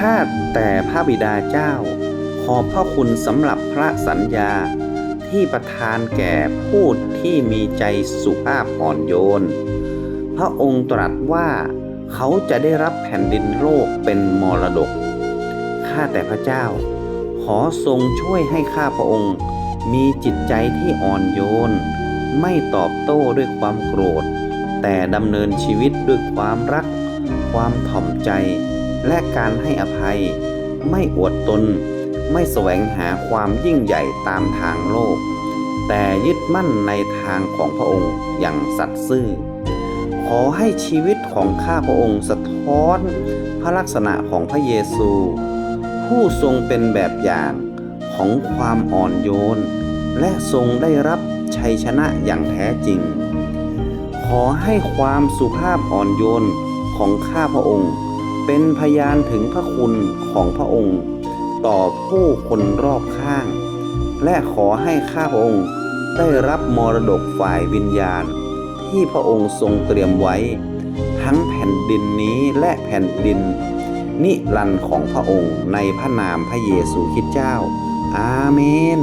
ข้าแต่พระบิดาเจ้า ขอบพระคุณสำหรับพระสัญญาที่ประทานแก่ผู้ที่มีใจสุภาพอ่อนโยน พระองค์ตรัสว่าเขาจะได้รับแผ่นดินโลกเป็นมรดก ข้าแต่พระเจ้า ขอทรงช่วยให้ข้าพระองค์ มีจิตใจที่อ่อนโยน ไม่ตอบโต้ด้วยความโกรธ แต่ดำเนินชีวิตด้วยความรัก ความถ่อมใจ และการให้อภัย ไม่อวดตน ไม่แสวงหาความยิ่งใหญ่ตามทางโลก แต่ยึดมั่นในทางของพระองค์อย่างสัตย์ซื่อ ขอให้ชีวิตของข้าพระองค์สะท้อนพระลักษณะของพระเยซู ผู้ทรงเป็นแบบอย่างของความอ่อนโยน และทรงได้รับชัยชนะอย่างแท้จริง ขอให้ความสุภาพอ่อนโยนของข้าพระองค์ เป็นพยานถึงพระคุณของพระองค์ ต่อผู้คนรอบข้าง และขอให้ข้าพระองค์ได้รับมรดกฝ่ายวิญญาณ ที่พระองค์ทรงเตรียมไว้ ทั้งแผ่นดินนี้และแผ่นดิน นิรันดร์ของพระองค์ในพระนามพระเยซูคริสต์เจ้า อาเมน